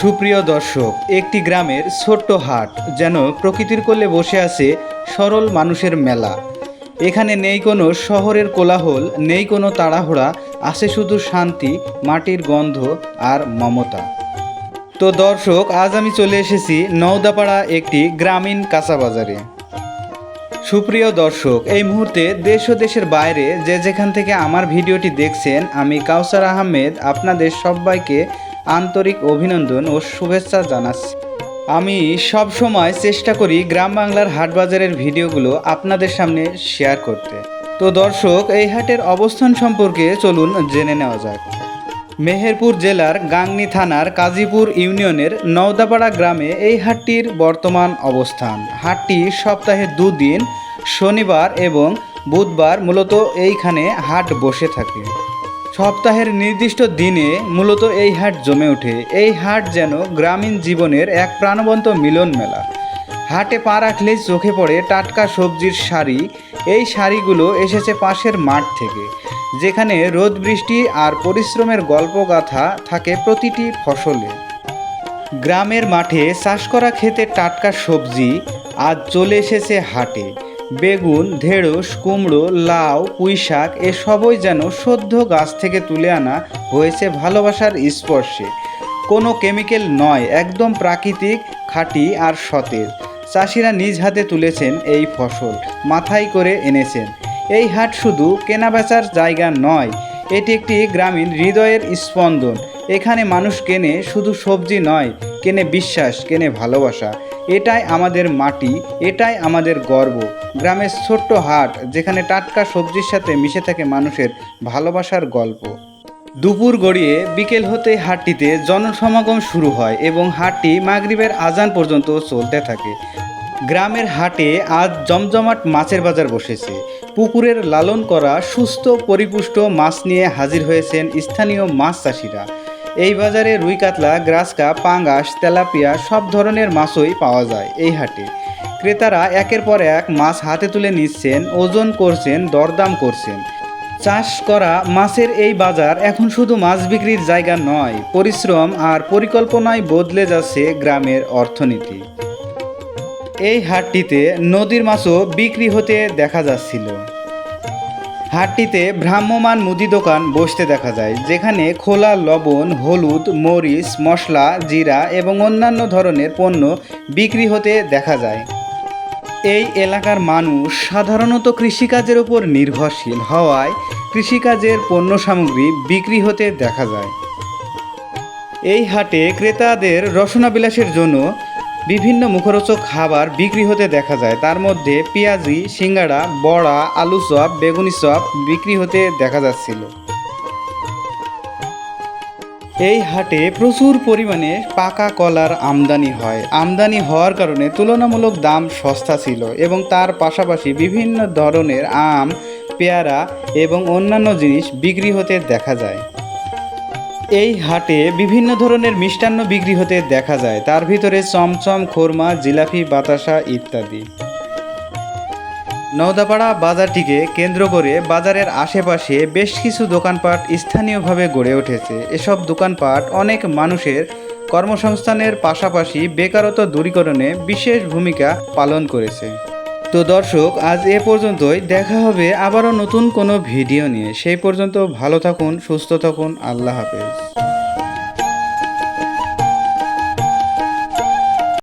সুপ্রিয় দর্শক, একটি গ্রামের ছোট্ট হাট যেন প্রকৃতির কোলে বসে আছে সরল মানুষের মেলা। এখানে নেই কোনো শহরের কোলাহল, নেই কোনো তাড়াহুড়া, আছে শুধু শান্তি, মাটির গন্ধ আর মমতা। তো দর্শক, আজ আমি চলে এসেছি নওদাপাড়া একটি গ্রামীণ কাঁচা বাজারে সুপ্রিয় দর্শক, এই মুহূর্তে দেশ ও দেশের বাইরে যে যেখান থেকে আমার ভিডিওটি দেখছেন, আমি কাউসার আহমেদ, আপনাদের সবাইকে আন্তরিক অভিনন্দন ও শুভেচ্ছা জানাচ্ছি। আমি সব সময় চেষ্টা করি গ্রাম বাংলার হাট বাজারের ভিডিওগুলো আপনাদের সামনে শেয়ার করতে। তো দর্শক, এই হাটের অবস্থান সম্পর্কে চলুন জেনে নেওয়া যাক। মেহেরপুর জেলার গাংনী থানার কাজীপুর ইউনিয়নের নওদাপাড়া গ্রামে এই হাটটির বর্তমান অবস্থান। হাটটি সপ্তাহে দুদিন, শনিবার এবং বুধবার মূলত এইখানে হাট বসে থাকে। সপ্তাহের নির্দিষ্ট দিনে মূলত এই হাট জমে ওঠে। এই হাট যেন গ্রামীণ জীবনের এক প্রাণবন্ত মিলন মেলা। হাটে পা রাখলেই চোখে পড়ে টাটকা সবজির শাড়ি। এই শাড়িগুলো এসেছে পাশের মাঠ থেকে, যেখানে রোদ বৃষ্টি আর পরিশ্রমের গল্পগাথা থাকে প্রতিটি ফসলে। গ্রামের মাঠে চাষ করা খেতে টাটকা সবজি আজ চলে এসেছে হাটে। বেগুন, ঢেঁড়স, কুমড়ো, লাউ পুঁই শাক এসবই যেন সদ্য গাছ থেকে তুলে আনা হয়েছে ভালোবাসার স্পর্শে। কোনো কেমিক্যাল নয়, একদম প্রাকৃতিক, খাঁটি আর সতেজ। চাষিরা নিজ হাতে তুলেছেন এই ফসল, মাথায় করে এনেছেন। এই হাট শুধু কেনাবেচার জায়গা নয়, এটি একটি গ্রামীণ হৃদয়ের স্পন্দন। এখানে মানুষ কেনে শুধু সবজি নয়, কেনে বিশ্বাস, কেনে ভালোবাসা। এটাই আমাদের মাটি, এটাই আমাদের গর্ব। গ্রামের ছোট্ট হাট, যেখানে টাটকা সবজির সাথে মিশে থাকে মানুষের ভালোবাসার গল্প। দুপুর গড়িয়ে বিকেল হতে হাটটিতে জনসমাগম শুরু হয় এবং হাটটি মাগরিবের আজান পর্যন্ত চলতে থাকে। গ্রামের হাটে আজ জমজমাট মাছের বাজার বসেছে। পুকুরের লালন করা সুস্থ, পরিপুষ্ট মাছ নিয়ে হাজির হয়েছেন স্থানীয় মাছ চাষিরা। এই বাজারে রুই কাতলা গ্রাসকা পাঙ্গাস, তেলাপিয়া সব ধরনের মাছই পাওয়া যায় এই হাটে। ক্রেতারা একের পর এক মাছ হাতে তুলে নিচ্ছেন, ওজন করছেন, দরদাম করছেন। চাষ করা মাছের এই বাজার এখন শুধু মাছ বিক্রির জায়গা নয়, পরিশ্রম আর পরিকল্পনায় বদলে যাচ্ছে গ্রামের অর্থনীতি। এই হাটটিতে নদীর মাছও বিক্রি হতে দেখা যাচ্ছিল। হাটটিতে ভ্রাম্যমান মুদি দোকান বসতে দেখা যায়, যেখানে খোলা লবণ, হলুদ, মরিচ, মশলা, জিরা এবং অন্যান্য ধরনের পণ্য বিক্রি হতে দেখা যায়। এই এলাকার মানুষ সাধারণত কৃষিকাজের উপর নির্ভরশীল হওয়ায় কৃষিকাজের পণ্য সামগ্রী বিক্রি হতে দেখা যায়। এই হাটে ক্রেতাদের রসনাবিলাসের জন্য বিভিন্ন মুখরোচক খাবার বিক্রি হতে দেখা যায়। তার মধ্যে পেঁয়াজি, সিঙ্গাড়া, বড়া, আলু চপ, বেগুনি চপ বিক্রি হতে দেখা যাচ্ছিল। এই হাটে প্রচুর পরিমাণে পাকা কলার আমদানি হয়। আমদানি হওয়ার কারণে তুলনামূলক দাম সস্তা ছিল এবং তার পাশাপাশি বিভিন্ন ধরনের আম, পেয়ারা এবং অন্যান্য জিনিস বিক্রি হতে দেখা যায়। এই হাটে বিভিন্ন ধরনের মিষ্টান্ন বিক্রি হতে দেখা যায়। তার ভিতরে চমচম, খোরমা, জিলাপি, বাতাসা ইত্যাদি। নওদাপাড়া বাজারটিকে কেন্দ্র করে বাজারের আশেপাশে বেশ কিছু দোকানপাট স্থানীয়ভাবে গড়ে উঠেছে। এসব দোকানপাট অনেক মানুষের কর্মসংস্থানের পাশাপাশি বেকারত্ব দূরীকরণে বিশেষ ভূমিকা পালন করেছে। তো দর্শক, আজ এ পর্যন্তই। দেখা হবে আবারও নতুন কোনো ভিডিও নিয়ে। সেই পর্যন্ত ভালো থাকুন, সুস্থ থাকুন। আল্লাহ হাফেজ।